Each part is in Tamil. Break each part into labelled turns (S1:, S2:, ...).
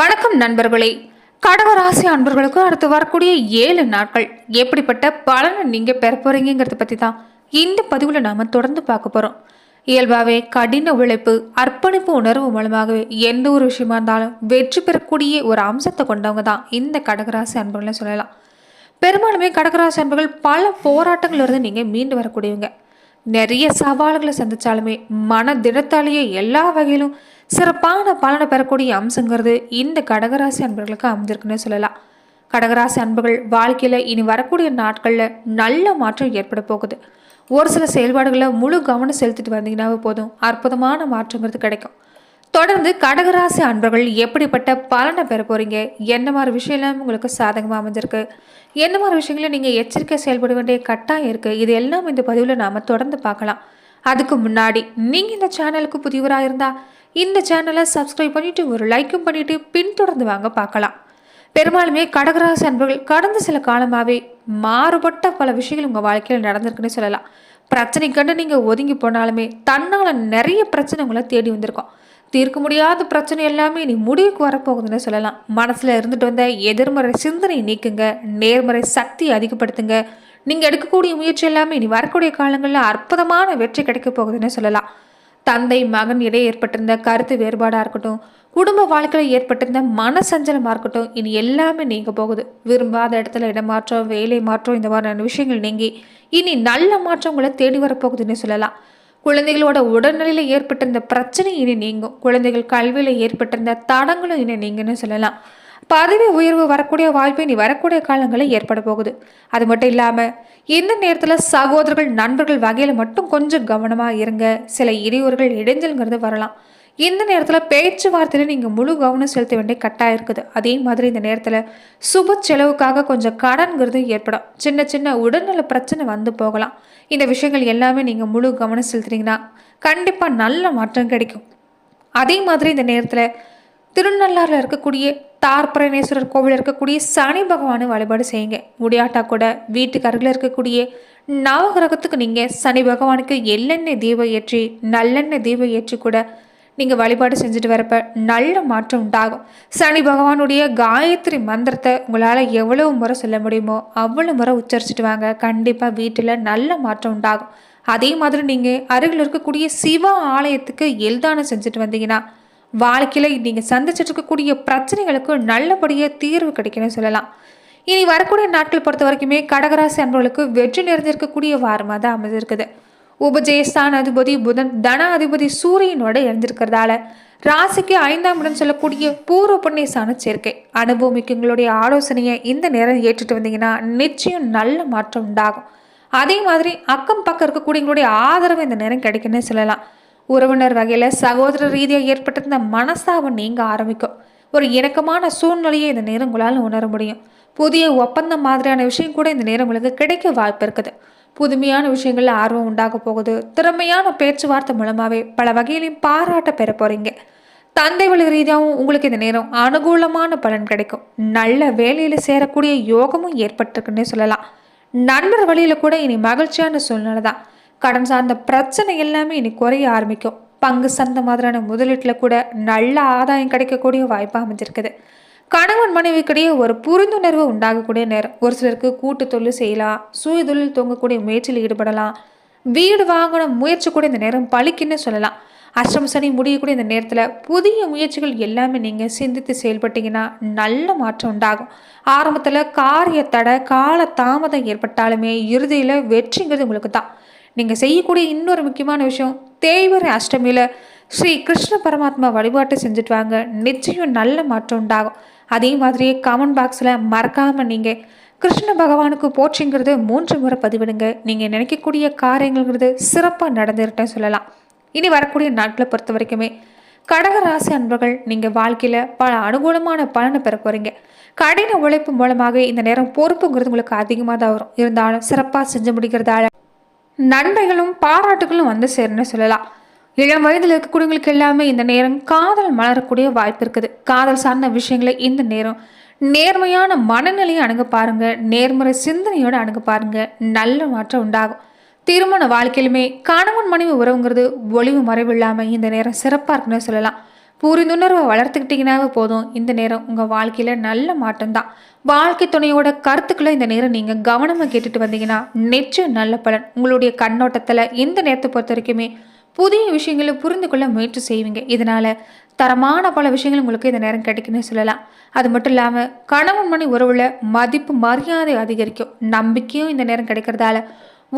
S1: வணக்கம் நண்பர்களே. கடகராசி அன்பர்களுக்கு அடுத்து வரக்கூடிய ஏழு நாட்கள். எப்படிப்பட்ட பலனை நீங்கள் பெற போறீங்கிறத பற்றி தான் இந்த பதிவில் நாம் தொடர்ந்து பார்க்க போகிறோம் இயல்பாகவே கடின உழைப்பு அர்ப்பணிப்பு உணர்வு மூலமாகவே எந்த ஒரு விஷயமா இருந்தாலும் வெற்றி பெறக்கூடிய ஒரு அம்சத்தை கொண்டவங்க தான் இந்த கடகராசி அன்பர்கள்னு சொல்லலாம். பெரும்பாலுமே கடகராசி அன்பர்கள் பல போராட்டங்கள்ல இருந்து நீங்கள் மீண்டு வரக்கூடியவங்க. நிறைய சவால்களை சந்தித்தாலுமே மன திடத்தாலேயே எல்லா வகையிலும் சிறப்பான பலனை பெறக்கூடிய அம்சங்கிறது இந்த கடகராசி அன்பர்களுக்கு அமைஞ்சிருக்குன்னு சொல்லலாம். கடகராசி அன்புகள் வாழ்க்கையில் இனி வரக்கூடிய நாட்களில் நல்ல மாற்றம் ஏற்பட போகுது. ஒரு சில செயல்பாடுகளில் முழு கவனம் செலுத்திட்டு வந்தீங்கன்னாவே போதும். அற்புதமான மாற்றங்கிறது கிடைக்கும். தொடர்ந்து கடகராசி அன்பர்கள் எப்படிப்பட்ட பலனை பெற போகிறீங்க என்ன மாதிரி விஷயம்லாம் உங்களுக்கு சாதகமாக அமைஞ்சிருக்கு? என்ன மாதிரி விஷயங்கள நீங்கள் எச்சரிக்கை செயல்பட வேண்டிய கட்டாயம் இருக்குது இது எல்லாம் இந்த பதிவில் நாம் தொடர்ந்து பார்க்கலாம். அதுக்கு முன்னாடி நீங்கள் இந்த சேனலுக்கு புதியவராக இருந்தால் இந்த சேனலை சப்ஸ்கிரைப் பண்ணிவிட்டு ஒரு லைக்கும் பண்ணிவிட்டு பின்தொடர்ந்து வாங்க பார்க்கலாம். பெரும்பாலுமே கடகராசி அன்பர்கள் கடந்த சில காலமாகவே மாறுபட்ட பல விஷயங்கள் உங்கள் வாழ்க்கையில் நடந்திருக்குன்னு சொல்லலாம். பிரச்சனை கண்டு நீங்கள் ஒதுங்கி போனாலுமே தன்னால் நிறைய பிரச்சனை உங்களை தேடி வந்திருக்கோம். தீர்க்க முடியாத பிரச்சனை எல்லாமே நீ முடிவுக்கு வரப்போகுதுன்னு சொல்லலாம். மனசில் இருந்துட்டு வந்த எதிர்மறை சிந்தனை நீக்குங்க. நேர்மறை சக்தி அதிகப்படுத்துங்க. நீங்கள் எடுக்கக்கூடிய முயற்சி எல்லாமே இனி வரக்கூடிய காலங்களில் அற்புதமான வெற்றி கிடைக்க போகுதுன்னு சொல்லலாம். தந்தை மகன் இடையே ஏற்பட்டிருந்த கருத்து வேறுபாடாக இருக்கட்டும் குடும்ப வாழ்க்கையில் ஏற்பட்டிருந்த மன சஞ்சலமாக இருக்கட்டும் இனி எல்லாமே நீங்க போகுது. விரும்பாத இடத்துல இடமாற்றம் வேலை மாற்றம் இந்த மாதிரியான விஷயங்கள் நீங்கி இனி நல்ல மாற்றங்களை தேடி வரப்போகுதுன்னு சொல்லலாம். குழந்தைகளோட உடல்நிலையில் ஏற்பட்டிருந்த பிரச்சனை இனி நீங்கும். குழந்தைகள் கல்வியில் ஏற்பட்டிருந்த தடங்களும் இனி நீங்கன்னு சொல்லலாம். பதவி உயர்வு வரக்கூடிய வாய்ப்பு இனி வரக்கூடிய காலங்களில் ஏற்பட போகுது. அது மட்டும் இல்லாமல் இந்த நேரத்தில் சகோதரர்கள் நண்பர்கள் வகையில் மட்டும் கொஞ்சம் கவனமாக இருங்க. சில இடையூறுகள் இடைஞ்சல்ங்கிறது வரலாம். இந்த நேரத்தில் பேச்சுவார்த்தையில் நீங்கள் முழு கவனம் செலுத்த வேண்டிய கட்டாயம் இருக்குது. அதே மாதிரி இந்த நேரத்தில் சுப செலவுக்காக கொஞ்சம் கடன்கிறது ஏற்படும். சின்ன சின்ன உடல்நல பிரச்சனை வந்து போகலாம். இந்த விஷயங்கள் எல்லாமே நீங்கள் முழு கவனம் செலுத்துனீங்கன்னா கண்டிப்பாக நல்ல மாற்றம் கிடைக்கும். அதே மாதிரி இந்த நேரத்தில் திருநள்ளாறில் இருக்கக்கூடிய தார்பரணேஸ்வரர் கோவில் இருக்கக்கூடிய சனி பகவானை வழிபாடு செய்யுங்க. முடியாட்டா கூட வீட்டுக்கு அருகில் இருக்கக்கூடிய நவகிரகத்துக்கு நீங்கள் சனி பகவானுக்கு எள்ளெண்ணெய் தீபம் ஏற்றி நல்லெண்ணெய் தீபம் ஏற்றி கூட நீங்கள் வழிபாடு செஞ்சுட்டு வரப்ப நல்ல மாற்றம் உண்டாகும். சனி பகவானுடைய காயத்ரி மந்திரத்தை உங்களால் எவ்வளவு முறை சொல்ல முடியுமோ அவ்வளோ முறை உச்சரிச்சுட்டு வாங்க. கண்டிப்பாக வீட்டில் நல்ல மாற்றம் உண்டாகும். அதே மாதிரி நீங்கள் அருகில் இருக்கக்கூடிய சிவ ஆலயத்துக்கு எல்தானம் செஞ்சுட்டு வந்தீங்கன்னா வாழ்க்கையில் நீங்கள் சந்திச்சுட்டு இருக்கக்கூடிய பிரச்சனைகளுக்கு நல்லபடியாக தீர்வு கிடைக்கும்னு சொல்லலாம். இனி வரக்கூடிய நாட்கள் பொறுத்த வரைக்குமே கடகராசி அன்பர்களுக்கு வெற்றி நிறைந்திருக்கக்கூடிய வாரமாக தான் அமைஞ்சிருக்குது. உபஜயஸ்தான் அதிபதி புதன் தன அதிபதி சூரியனோட இணைஞ்சிருக்கிறதால ராசிக்கு ஐந்தாம் இடம் சொல்லக்கூடிய பூர்வ புண்ணியசான சேர்க்கை. அனுபவமிக்கு உங்களுடைய ஆலோசனையை இந்த நேரம் ஏற்றுட்டு வந்தீங்கன்னா நிச்சயம் நல்ல மாற்றம் உண்டாகும். அதே மாதிரி அக்கம் பக்கம் இருக்கக்கூடியவங்களுடைய ஆதரவு இந்த நேரம் கிடைக்குன்னு சொல்லலாம். உறவினர் வகையில் சகோதர ரீதியாக ஏற்பட்டிருந்த மனசாவை நீங்க ஆரம்பிக்கும். ஒரு இணக்கமான சூழ்நிலையை இந்த நேரம் உங்களால் உணர முடியும். புதிய ஒப்பந்தம் மாதிரியான விஷயம் கூட இந்த நேரம் உங்களுக்கு கிடைக்க வாய்ப்பு இருக்குது. புதுமையான விஷயங்களில் ஆர்வம் உண்டாக போகுது. திறமையான பேச்சுவார்த்தை மூலமாகவே பல வகையிலையும் பாராட்ட பெற போகிறீங்க தந்தை வழி ரீதியாகவும் உங்களுக்கு இந்த நேரம் அனுகூலமான பலன் கிடைக்கும். நல்ல வேலையில் சேரக்கூடிய யோகமும் ஏற்பட்டிருக்குன்னே சொல்லலாம். நண்பர் வழியில் கூட இனி மகிழ்ச்சியான சூழ்நிலை தான். கடன் சார்ந்த பிரச்சனை எல்லாமே இனி குறைய ஆரம்பிக்கும். பங்கு சந்தை மாதிரியான முதலீட்டில் கூட நல்ல ஆதாயம் கிடைக்கக்கூடிய வாய்ப்பு அமைஞ்சிருக்குது. கணவன் மனைவிக்கிடையே ஒரு புரிந்துணர்வு உண்டாகக்கூடிய நேரம். ஒரு சிலருக்கு கூட்டு தொழில் செய்யலாம் சுய தொழில் தொங்கக்கூடிய முயற்சியில் ஈடுபடலாம். வீடு வாங்கணும் முயற்சி கூட இந்த நேரம் பழிக்குன்னு சொல்லலாம். அஷ்டம சனி முடியக்கூடிய இந்த நேரத்தில் புதிய முயற்சிகள் எல்லாமே நீங்கள் சிந்தித்து செயல்பட்டீங்கன்னா நல்ல மாற்றம் உண்டாகும். ஆரம்பத்தில் காரிய தடை கால தாமதம் ஏற்பட்டாலுமே இறுதியில் வெற்றிங்கிறது உங்களுக்கு தான். நீங்கள் செய்யக்கூடிய இன்னொரு முக்கியமான விஷயம் தேய்வரை அஷ்டமியில் ஸ்ரீ கிருஷ்ண பரமாத்மா வழிபாட்டை செஞ்சுட்டு வாங்க. நிச்சயம் நல்ல மாற்றம் உண்டாகும். அதே மாதிரியே கமெண்ட் பாக்ஸில் மறக்காமல் நீங்கள் கிருஷ்ண பகவானுக்கு போற்றிங்கிறது மூன்று முறை பதிவிடுங்க. நீங்கள் நினைக்கக்கூடிய காரியங்கள்ங்கிறது சிறப்பாக நடந்துருட்டேன் சொல்லலாம். இனி வரக்கூடிய நாட்களை பொறுத்த வரைக்குமே கடகராசி அன்பர்கள் நீங்கள் வாழ்க்கையில் பல அனுகூலமான பலனை பெற போகிறீங்க கடின உழைப்பு மூலமாக இந்த நேரம் பொறுப்புங்கிறது உங்களுக்கு அதிகமாக தான் வரும். இருந்தாலும் சிறப்பாக செஞ்சு முடிக்கிறதால நன்மைகளும் பாராட்டுகளும் வந்து சேருன்னு சொல்லலாம். இளம் வயதில் இருக்கக்கூடியவங்களுக்கு எல்லாமே இந்த நேரம் காதல் மலரக்கூடிய வாய்ப்பு இருக்குது. காதல் சார்ந்த விஷயங்களை இந்த நேரம் நேர்மையான மனநிலையை அணுக பாருங்க. நேர்முறை சிந்தனையோடு அணுக பாருங்க. நல்ல மாற்றம் உண்டாகும். திருமண வாழ்க்கையிலுமே கணவன் மனைவி உறவுங்கிறது ஒளிவு மறைவு இல்லாமல் இந்த நேரம் சிறப்பாக இருக்குன்னு சொல்லலாம். புரிந்துணர்வை வளர்த்துக்கிட்டிங்கனாவே போதும். இந்த நேரம் உங்கள் வாழ்க்கையில் நல்ல மாற்றம்தான் வாழ்க்கை துணையோட கருத்துக்களை இந்த நேரம் நீங்கள் கவனமாக கேட்டுட்டு வந்தீங்கன்னா நிச்சயம் நல்ல பலன். உங்களுடைய கண்ணோட்டத்தில் இந்த நேரத்தை பொறுத்த வரைக்குமே புதிய விஷயங்களை புரிந்து கொள்ள முயற்சி செய்வீங்க. இதனால் தரமான பல விஷயங்கள் உங்களுக்கு இந்த நேரம் கிடைக்குன்னு சொல்லலாம். அது மட்டும் இல்லாமல் கணவன் மணி உறவுல மதிப்பு மரியாதை அதிகரிக்கும். நம்பிக்கையும் இந்த நேரம் கிடைக்கிறதால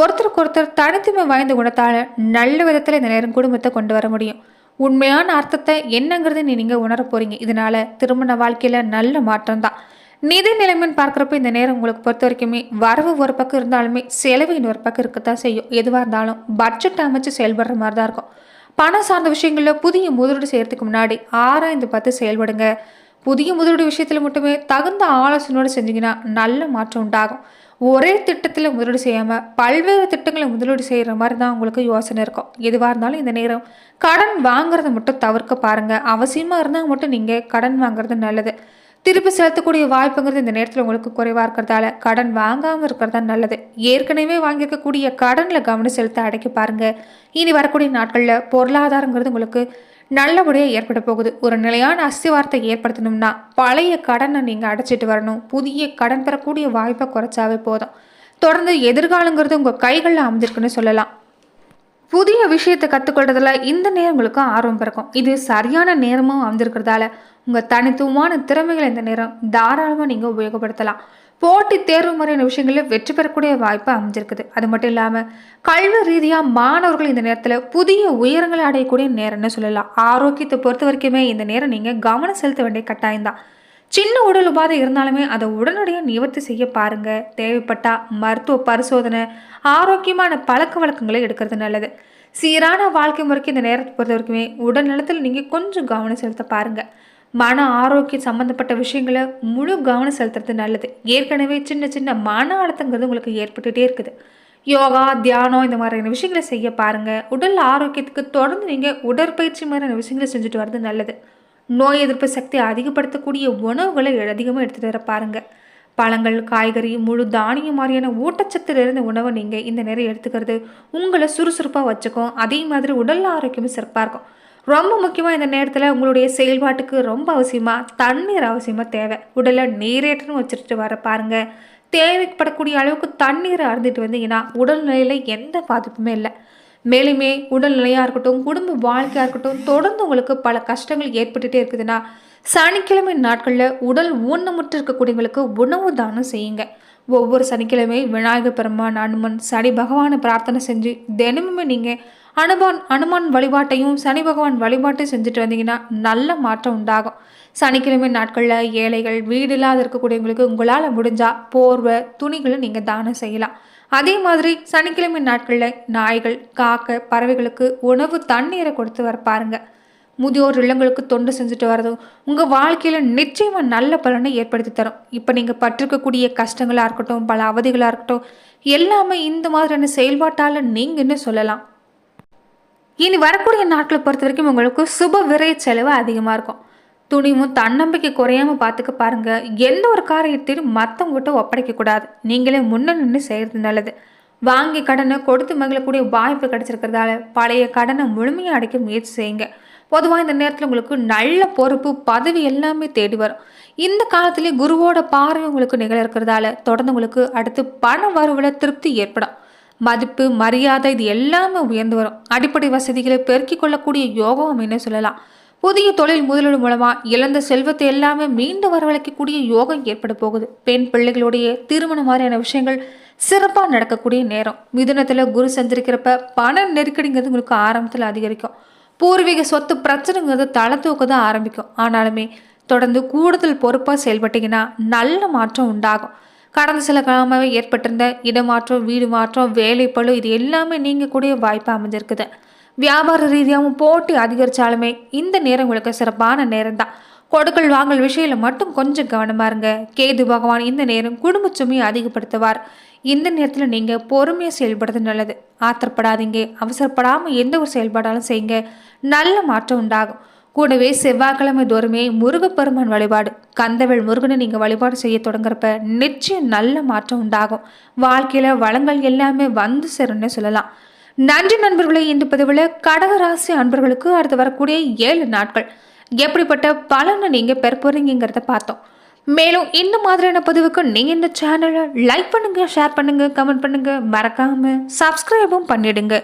S1: ஒருத்தருக்கு ஒருத்தர் தனித்துமை வாய்ந்த குணத்தால் நல்ல விதத்தில் இந்த நேரம் குடும்பத்தை கொண்டு வர முடியும். உண்மையான அர்த்தத்தை என்னங்கிறது நீங்கள் உணர போகிறீங்க இதனால் திருமண வாழ்க்கையில் நல்ல மாற்றம் தான் நிதி நிலைமைன்னு பார்க்குறப்ப இந்த நேரம் உங்களுக்கு பொறுத்த வரைக்குமே வரவு ஒரு பக்கம் இருந்தாலுமே செலவு இன்னொரு பக்கம் இருக்கத்தான் செய்யும். எதுவாக இருந்தாலும் பட்ஜெட் அமைச்சு செயல்படுற மாதிரி தான் இருக்கும். பணம் சார்ந்த விஷயங்களில் புதிய முதலீடு செய்கிறதுக்கு முன்னாடி ஆராய்ந்து பார்த்து செயல்படுங்க. புதிய முதலீடு விஷயத்தில் மட்டுமே தகுந்த ஆலோசனையோடு செஞ்சீங்கன்னா நல்ல மாற்றம் உண்டாகும். ஒரே திட்டத்தில் முதலீடு செய்யாமல் பல்வேறு திட்டங்களை முதலீடு செய்கிற மாதிரி தான் உங்களுக்கு யோசனை இருக்கும். எதுவாக இருந்தாலும் இந்த நேரம் கடன் வாங்குறத மட்டும் தவிர்க்க பாருங்கள் அவசியமாக இருந்தால் மட்டும் நீங்கள் கடன் வாங்குறது நல்லது. திருப்பி செலுத்தக்கூடிய வாய்ப்புங்கிறது இந்த நேரத்தில் உங்களுக்கு குறைவாக இருக்கிறதால கடன் வாங்காமல் இருக்கிறது தான் நல்லது. ஏற்கனவே வாங்கியிருக்கக்கூடிய கடனில் கவனம் செலுத்த அடைக்க பாருங்கள் இனி வரக்கூடிய நாட்களில் பொருளாதாரங்கிறது உங்களுக்கு நல்லபடியாக ஏற்பட போகுது. ஒரு நிலையான அஸ்திவாரத்தை ஏற்படுத்தணும்னா பழைய கடனை நீங்கள் அடைச்சிட்டு வரணும். புதிய கடன் பெறக்கூடிய வாய்ப்பை குறைச்சாவே போதும். தொடர்ந்து எதிர்காலங்கிறது உங்கள் கைகளில் அமைஞ்சிருக்குன்னு சொல்லலாம். புதிய விஷயத்தை கற்றுக்கொள்றதுல இந்த நேரங்களுக்கும் ஆர்வம் பிறக்கும். இது சரியான நேரமும் அமைஞ்சிருக்கிறதால உங்கள் தனித்துவமான திறமைகளை இந்த நேரம் தாராளமாக நீங்கள் உபயோகப்படுத்தலாம். போட்டி தேர்வு முறையான விஷயங்களில் வெற்றி பெறக்கூடிய வாய்ப்பு அமைஞ்சிருக்குது. அது மட்டும் இல்லாமல் கல்வி ரீதியாக மாணவர்கள் இந்த நேரத்தில் புதிய உயரங்களை அடையக்கூடிய நேரம்னு சொல்லலாம். ஆரோக்கியத்தை பொறுத்த வரைக்குமே இந்த நேரம் நீங்கள் கவனம் செலுத்த வேண்டிய கட்டாயம்தான் சின்ன உடல் உபாதை இருந்தாலுமே அதை உடனடியாக நிவர்த்தி செய்ய பாருங்க. தேவைப்பட்டா மருத்துவ பரிசோதனை ஆரோக்கியமான பழக்க வழக்கங்களை எடுக்கிறது நல்லது. சீரான வாழ்க்கை முறைக்கு இந்த நேரத்தை பொறுத்த வரைக்குமே உடல் நலத்தில் நீங்கள் கொஞ்சம் கவனம் செலுத்த பாருங்கள் மன ஆரோக்கியம் சம்மந்தப்பட்ட விஷயங்களை முழு கவனம் செலுத்துறது நல்லது. ஏற்கனவே சின்ன சின்ன மன அழுத்தங்கிறது உங்களுக்கு ஏற்பட்டுகிட்டே இருக்குது. யோகா தியானம் இந்த மாதிரியான விஷயங்களை செய்ய பாருங்கள் உடல் ஆரோக்கியத்துக்கு தொடர்ந்து நீங்கள் உடற்பயிற்சி மாதிரியான விஷயங்களை செஞ்சுட்டு வர்றது நல்லது. நோய் எதிர்ப்பு சக்தியை அதிகப்படுத்தக்கூடிய உணவுகளை அதிகமாக எடுத்துகிட்டு வர பாருங்கள் பழங்கள் காய்கறி முழு தானியம் மாதிரியான ஊட்டச்சத்தில் இருந்த உணவை நீங்கள் இந்த நேரம் எடுத்துக்கிறது உங்களை சுறுசுறுப்பாக வச்சுக்கும். அதே மாதிரி உடல் ஆரோக்கியமும் சிறப்பாக இருக்கும். ரொம்ப முக்கியமாக இந்த நேரத்தில் உங்களுடைய செயல்பாட்டுக்கு ரொம்ப அவசியமாக தண்ணீர் அவசியமாக தேவை. உடலை நீரேற்றுன்னு வச்சுட்டு வர பாருங்கள் தேவைப்படக்கூடிய அளவுக்கு தண்ணீரை அருந்துட்டு வந்தீங்கன்னா உடல்நிலையில் எந்த பாதிப்புமே இல்லை. மேலுமே உடல்நிலையாக இருக்கட்டும் குடும்ப வாழ்க்கையாக இருக்கட்டும் தொடர்ந்து உங்களுக்கு பல கஷ்டங்கள் ஏற்பட்டுகிட்டே இருக்குதுன்னா சனிக்கிழமை நாட்களில் உடல் ஊனமுற்று இருக்கக்கூடியவங்களுக்கு உணவு தானம் செய்யுங்க. ஒவ்வொரு சனிக்கிழமை விநாயகர் பெருமான் அனுமன் சனி பகவானை பிரார்த்தனை செஞ்சு தினமுமே நீங்கள் அனுமான் அனுமான் வழிபாட்டையும் சனி பகவான் வழிபாட்டையும் செஞ்சுட்டு வந்தீங்கன்னா நல்ல மாற்றம் உண்டாகும். சனிக்கிழமை நாட்களில் ஏழைகள் வீடு இல்லாத இருக்கக்கூடியவங்களுக்கு உங்களால் முடிஞ்சால் போர்வை துணிகளை நீங்கள் தானம் செய்யலாம். அதே மாதிரி சனிக்கிழமை நாட்களில் நாய்கள் காக்க பறவைகளுக்கு உணவு தண்ணீரை கொடுத்து வர பாருங்க. முதியோர் இல்லங்களுக்கு தொண்டு செஞ்சுட்டு வரதும் உங்கள் வாழ்க்கையில் நிச்சயமாக நல்ல பலனை ஏற்படுத்தி தரும். இப்போ நீங்கள் பட்டிருக்கக்கூடிய கஷ்டங்களாக இருக்கட்டும் பல அவதிகளாக இருக்கட்டும் எல்லாமே இந்த மாதிரியான செயல்பாட்டால் நீங்கன்னு சொல்லலாம். இனி வரக்கூடிய நாட்களை பொறுத்த வரைக்கும் உங்களுக்கு சுப விரை செலவு அதிகமாக இருக்கும். துணிவும் தன்னம்பிக்கை குறையாம பார்த்துக்க பாருங்கள் எந்த ஒரு காரியத்தையும் மற்றவங்ககிட்ட ஒப்படைக்கக்கூடாது நீங்களே முன்ன நின்று செய்கிறது நல்லது. வாங்கி கடனை கொடுத்து மகிழக்கூடிய வாய்ப்பு கிடைச்சிருக்கிறதால பழைய கடனை முழுமையாக அடைக்க முயற்சி செய்யுங்க. பொதுவாக இந்த நேரத்தில் உங்களுக்கு நல்ல பொறுப்பு பதவி எல்லாமே தேடி வரும். இந்த காலத்திலே குருவோட பார்வை உங்களுக்கு நிகழ இருக்கிறதால தொடர்ந்து உங்களுக்கு அடுத்து பண வரவுல திருப்தி ஏற்படும். மதிப்பு மரியாதை இது எல்லாமே உயர்ந்து வரும். அடிப்படை வசதிகளை பெருக்கிக் கொள்ளக்கூடிய யோகம் அப்படின்னு சொல்லலாம். புதிய தொழில் முதலீடு மூலமாக இழந்த செல்வத்தை எல்லாமே மீண்டும் வரவழைக்கக்கூடிய யோகம் ஏற்பட போகுது. பெண் பிள்ளைகளுடைய திருமணம் மாதிரியான விஷயங்கள் சிறப்பாக நடக்கக்கூடிய நேரம். மிதுனத்தில் குரு சந்திருக்கிறப்ப பண நெருக்கடிங்கிறது உங்களுக்கு ஆரம்பத்தில் அதிகரிக்கும். பூர்வீக சொத்து பிரச்சனைங்கிறது தலை தூக்க தான் ஆரம்பிக்கும். ஆனாலுமே தொடர்ந்து கூடுதல் பொறுப்பாக செயல்பட்டீங்கன்னா நல்ல மாற்றம் உண்டாகும். கடந்த சில காலமாகவே ஏற்பட்டிருந்த இடமாற்றம் வீடு மாற்றம் வேலைப்பழு இது எல்லாமே நீங்கக்கூடிய வாய்ப்பு அமைஞ்சிருக்குது. வியாபார ரீதியாகவும் போட்டி அதிகரித்தாலுமே இந்த நேரம் உங்களுக்கு சிறப்பான நேரம் தான் கொடுக்கல் வாங்கல் விஷயத்தில் மட்டும் கொஞ்சம் கவனமாக இருங்க. கேது பகவான் இந்த நேரம் குடும்ப சுமையை அதிகப்படுத்துவார். இந்த நேரத்தில் நீங்கள் பொறுமையாக செயல்படுறது நல்லது. ஆத்திரப்படாதீங்க. அவசரப்படாமல் எந்த ஒரு செயல்பாடாலும் செய்யுங்க. நல்ல மாற்றம் உண்டாகும். கூடவே செவ்வாய்க்கிழமை தோறுமே முருகப்பெருமான் வழிபாடு. கந்தவேள் முருகனை நீங்கள் வழிபாடு செய்ய தொடங்குறப்ப நிச்சயம் நல்ல மாற்றம் உண்டாகும். வாழ்க்கையில் வளங்கள் எல்லாமே வந்து சேரும்னு சொல்லலாம். நன்றி நண்பர்களை இந்த பதிவில் கடகராசி அன்பர்களுக்கு அடுத்து வரக்கூடிய ஏழு நாட்கள். எப்படிப்பட்ட பலனை நீங்கள் பெற போகிறீங்கிறத பார்த்தோம். மேலும் இந்த மாதிரியான பதிவுக்கு நீங்கள் இந்த சேனலை லைக் பண்ணுங்கள் ஷேர் பண்ணுங்கள் கமெண்ட் பண்ணுங்கள் மறக்காமல் சப்ஸ்கிரைபும் பண்ணிடுங்க.